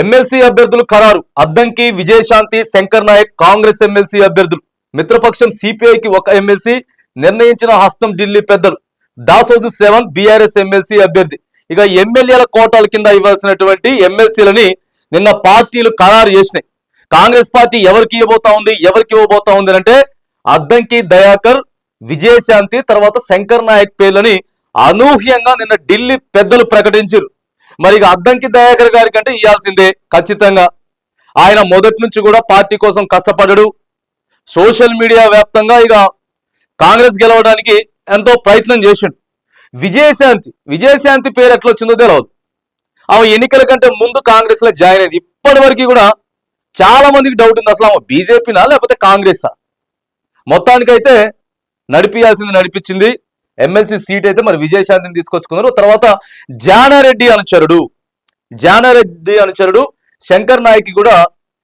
MLC అభ్యర్థులు ఖరారు. Addanki Vijayashanti Shankar Naik Congress MLC అభ్యర్థులు. మిత్రపక్షం సిపిఐకి ఒక ఎమ్మెల్సీ నిర్ణయించిన హస్తం ఢిల్లీ పెద్దలు. దాసోజు సెవెన్ బీఆర్ఎస్ ఎమ్మెల్సీ అభ్యర్థి. ఇక ఎమ్మెల్యేల కోటాల కింద ఇవ్వాల్సినటువంటి ఎమ్మెల్సీలని నిన్న పార్టీలు ఖరారు చేసినాయి. కాంగ్రెస్ పార్టీ ఎవరికి ఇవ్వబోతా ఉంది ఎవరికి ఇవ్వబోతా ఉంది అంటే అద్దంకి దయాకర్ విజయశాంతి తర్వాత శంకర్ నాయక్ పేర్లని అనూహ్యంగా నిన్న ఢిల్లీ పెద్దలు ప్రకటించారు. మరి ఇక అద్దంకి దయాకర్ గారి కంటే ఇవ్వాల్సిందే ఖచ్చితంగా. ఆయన మొదటి నుంచి కూడా పార్టీ కోసం కష్టపడడు సోషల్ మీడియా వ్యాప్తంగా ఇక కాంగ్రెస్ గెలవడానికి ఎంతో ప్రయత్నం చేసిండు. విజయశాంతి విజయశాంతి పేరు ఎట్లా వచ్చిందో తెలియదు ఆమె ఎన్నికల కంటే ముందు కాంగ్రెస్లో జాయిన్ అయింది. ఇప్పటి వరకు కూడా చాలా మందికి డౌట్ ఉంది. అసలు ఆమె బీజేపీనా లేకపోతే కాంగ్రెసా మొత్తానికైతే నడిపియాల్సింది నడిపించింది ఎమ్మెల్సీ సీట్ అయితే మరి విజయశాంతిని తీసుకొచ్చుకున్నారు. తర్వాత జానారెడ్డి అనుచరుడు జానారెడ్డి అనుచరుడు శంకర్ నాయక్ కూడా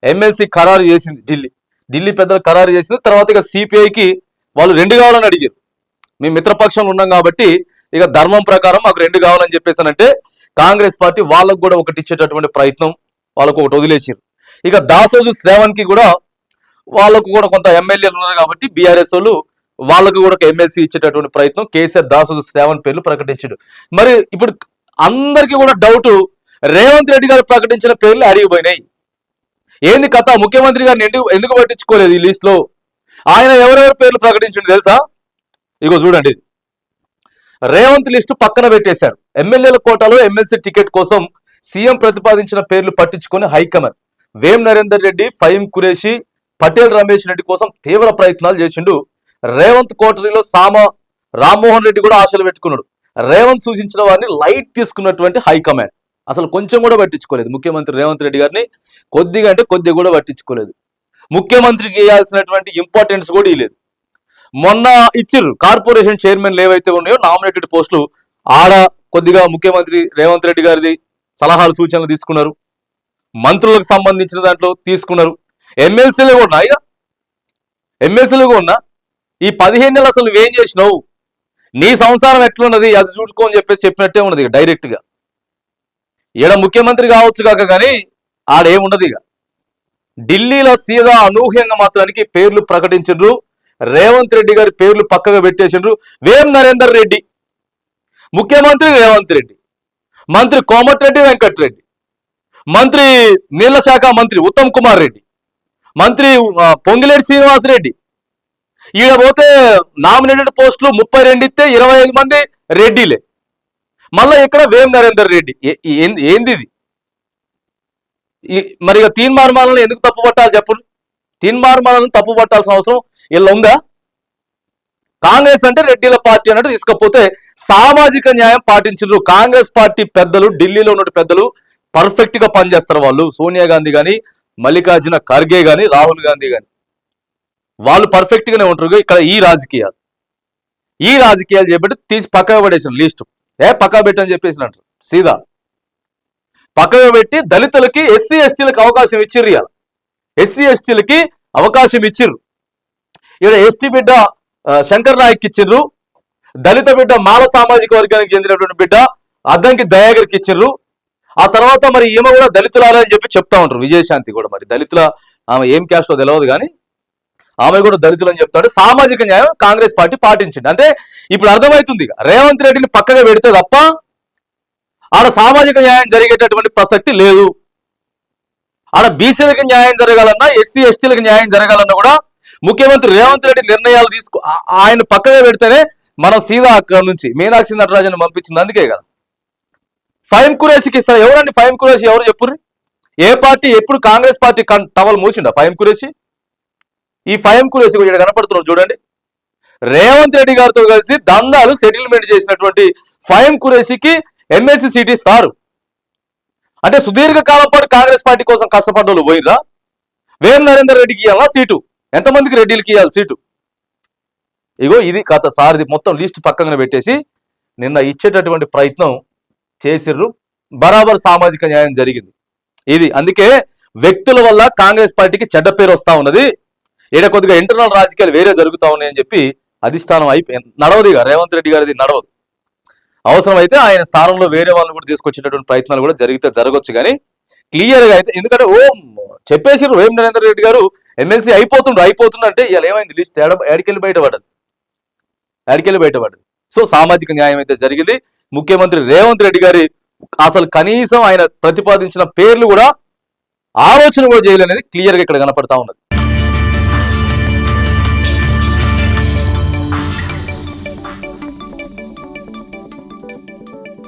ఎమ్మెల్సీ ఖరారు చేసింది ఢిల్లీ. ఢిల్లీ పెద్దలు ఖరారు చేసింది. తర్వాత ఇక సిపిఐకి వాళ్ళు రెండు కావాలని అడిగారు. మేము మిత్రపక్షంలో ఉన్నాం కాబట్టి ఇక ధర్మం ప్రకారం మాకు రెండు కావాలని చెప్పేసానంటే కాంగ్రెస్ పార్టీ వాళ్ళకు కూడా ఒకటి ఇచ్చేటటువంటి ప్రయత్నం వాళ్ళకు ఒకటి వదిలేసారు ఇక దాసోజు శ్రావణ్కి కూడా వాళ్ళకు కూడా కొంత ఎమ్మెల్యేలు ఉన్నారు కాబట్టి బీఆర్ఎస్ వాళ్ళు వాళ్ళకు కూడా ఒక ఎమ్మెల్సీ ఇచ్చేటటువంటి ప్రయత్నం కేసీఆర్ దాసోజు శ్రావణ్ పేర్లు ప్రకటించాడు. మరి ఇప్పుడు అందరికీ కూడా డౌట్ రేవంత్ రెడ్డి గారు ప్రకటించిన పేర్లు అడిగిపోయినాయి ఏంది కథ? ముఖ్యమంత్రి గారిని ఎందుకు ఎందుకు పట్టించుకోలేదు ఈ లిస్ట్లో? ఆయన ఎవరెవరి పేర్లు ప్రకటించిండు తెలుసా? ఇగో చూడండి. రేవంత్ లిస్టు పక్కన పెట్టేశారు. ఎమ్మెల్యేల కోటాలో ఎమ్మెల్సీ టికెట్ కోసం సీఎం ప్రతిపాదించిన పేర్లు పట్టించుకొని హైకమాండ్. వేం నరేందర్ రెడ్డి ఫైమ్ కురేషి పటేల్ రమేష్ రెడ్డి కోసం తీవ్ర ప్రయత్నాలు చేసిండు రేవంత్ కోటరీలో సామ రామ్మోహన్ రెడ్డి కూడా ఆశలు పెట్టుకున్నాడు. రేవంత్ సూచించిన వారిని లైట్ తీసుకున్నటువంటి హైకమాండ్ అసలు కొంచెం కూడా పట్టించుకోలేదు. ముఖ్యమంత్రి రేవంత్ రెడ్డి గారిని కొద్దిగా అంటే కొద్దిగా కూడా పట్టించుకోలేదు. ముఖ్యమంత్రికి ఇవ్వాల్సినటువంటి ఇంపార్టెన్స్ కూడా ఇవ్వలేదు మొన్న ఇచ్చిర్రు కార్పొరేషన్ చైర్మన్లు ఏవైతే ఉన్నాయో నామినేటెడ్ పోస్టులు ఆడ కొద్దిగా ముఖ్యమంత్రి రేవంత్ రెడ్డి గారిది సలహాలు సూచనలు తీసుకున్నారు. మంత్రులకు సంబంధించిన దాంట్లో తీసుకున్నారు. ఎమ్మెల్సీలు కూడా ఇక ఎమ్మెల్సీలు కూడా ఉన్నా? ఈ పదిహేను నెలలు అసలు నువ్వేం చేసినావు? నీ సంసారం ఎట్లున్నది? అది చూసుకో అని చెప్పేసి చెప్పినట్టే ఉన్నది డైరెక్ట్గా డైరెక్ట్గా. ఈడ ముఖ్యమంత్రి కావచ్చు కాక కానీ ఆడేముండదు ఇక. ఢిల్లీలో సీదా అనూహ్యంగా మాత్రానికి పేర్లు ప్రకటించిండ్రు. రేవంత్ రెడ్డి గారి పేర్లు పక్కగా పెట్టేసిండ్రు. వేం నరేందర్ రెడ్డి? ముఖ్యమంత్రి రేవంత్ రెడ్డి. మంత్రి కోమటిరెడ్డి వెంకటరెడ్డి. మంత్రి నీళ్ళ శాఖ మంత్రి ఉత్తమ్ కుమార్ రెడ్డి. మంత్రి ఆ, పొంగిలేటి శ్రీనివాస్ రెడ్డి. ఈడ పోతే నామినేటెడ్ పోస్టులు ముప్పై రెండు ఇస్తే ఇరవై ఐదు మంది రెడ్డిలే. మళ్ళా ఇక్కడ వేం నరేందర్ రెడ్డి? ఏ- ఏంది ఏంది ఇది? మరి ఇక తీన్మార్మాలను ఎందుకు తప్పు పట్టాలి చెప్పు? తీన్మార్మాలను తప్పు పట్టాల్సిన అవసరం ఇలా ఉందా? కాంగ్రెస్ అంటే రెడ్డిల పార్టీ అన్నట్టు తీసుకపోతే సామాజిక న్యాయం పాటించారు. కాంగ్రెస్ పార్టీ పెద్దలు ఢిల్లీలో ఉన్న పెద్దలు పర్ఫెక్ట్గా పనిచేస్తారు వాళ్ళు. సోనియా గాంధీ గాని మల్లికార్జున ఖర్గే గాని రాహుల్ గాంధీ గాని. వాళ్ళు పర్ఫెక్ట్ గానే ఉంటారు ఇక్కడ ఈ రాజకీయాలు. ఈ రాజకీయాలు చెప్పి తీసి పక్కగా పడేసిన లిస్టు. ఏ పక్కా పెట్టని చెప్పేసిన అంటారు సీదా. పక్కగా పెట్టి దళితులకి ఎస్సీ ఎస్టీలకు అవకాశం ఇచ్చిర్రు ఇవాళ. ఎస్సీ ఎస్టీలకి అవకాశం ఇచ్చిర్రు. ఇక్కడ ఎస్టీ బిడ్డ శంకర్ నాయక్ ఇచ్చిర్రు. దళిత బిడ్డ మాల సామాజిక వర్గానికి చెందినటువంటి బిడ్డ అద్దంకి దయాగర్కి ఇచ్చిర్రు. ఆ తర్వాత మరి ఈమె కూడా దళితులారా అని చెప్పి చెప్తా ఉంటారు విజయశాంతి కూడా మరి. దళితుల ఆమె ఏం క్యాస్టో తెలియదు కానీ ఆమె కూడా దళితులని చెప్తాడు. సామాజిక న్యాయం కాంగ్రెస్ పార్టీ పాటించింది. అంటే ఇప్పుడు అర్థమవుతుంది ఇక. రేవంత్ రెడ్డిని పక్కగా పెడితే తప్ప ఆడ సామాజిక న్యాయం జరిగేటటువంటి ప్రసక్తి లేదు. ఆడ బీసీలకు న్యాయం జరగాలన్నా ఎస్సీ ఎస్టీలకు న్యాయం జరగాలన్నా కూడా ముఖ్యమంత్రి రేవంత్ రెడ్డి నిర్ణయాలు తీసుకు ఆయన పక్కగా పెడితేనే మనం సీదా అక్కడ నుంచి మీనాక్షి నటరాజన్ పంపించింది. అందుకే కదా. ఫైమ్ కురేషికి ఇస్తారు? ఎవరండి ఫైమ్ కురేషి ఎవరు చెప్పుర్రి? ఏ పార్టీ? ఎప్పుడు కాంగ్రెస్ పార్టీ కన్- టవల్ మూసిండా ఫైమ్ కురేషి ఈ ఫైమ్ కురేషి ఇక్కడ కనపడుతున్నారు చూడండి. రేవంత్ రెడ్డి గారితో కలిసి దందాలు సెటిల్మెంట్ చేసినటువంటి ఫైమ్ కురేసికి ఎంఎస్సి సీట్ ఇస్తారు. అంటే సుదీర్ఘకాలం పాటు కాంగ్రెస్ పార్టీ కోసం కష్టపడ్డ వాళ్ళు పోయిరా వేం నరేందర్ రెడ్డికి ఇవ్వాలా సీటు? ఎంతమందికి రెడ్డిలకి ఇవ్వాలి సీటు? ఇగో ఇది కథ సారిది మొత్తం లిస్ట్ పక్కన పెట్టేసి నిన్న ఇచ్చేటటువంటి ప్రయత్నం చేసిర్రు. బరాబర్ సామాజిక న్యాయం జరిగింది. ఇది అందుకే వ్యక్తుల వల్ల కాంగ్రెస్ పార్టీకి చెడ్డ పేరు వస్తా ఉన్నది. ఈడ కొద్దిగా ఇంటర్నల్ రాజకీయాలు వేరే జరుగుతా ఉన్నాయని చెప్పి అధిష్టానం అయిపోయి నడవదు ఇక. రేవంత్ రెడ్డి గారిది నడవదు. అవసరమైతే ఆయన స్థానంలో వేరే వాళ్ళని కూడా తీసుకొచ్చేటటువంటి ప్రయత్నాలు కూడా జరిగితే జరగొచ్చు కానీ క్లియర్గా అయితే ఎందుకంటే ఓ చెప్పేసారు వేం నరేందర్ రెడ్డి గారు ఎమ్మెల్సీ అయిపోతుండ్రు అయిపోతుండ్రు అంటే ఇలా ఏమైంది? లిస్ట్ ఏడ ఏడికెళ్ళి బయటపడదు ఏడికెళ్ళి బయటపడదు సో సామాజిక న్యాయం అయితే జరిగింది. ముఖ్యమంత్రి రేవంత్ రెడ్డి గారి అసలు కనీసం ఆయన ప్రతిపాదించిన పేర్లు కూడా ఆలోచన కూడా చేయాలనేది క్లియర్గా ఇక్కడ కనపడతా ఉన్నది.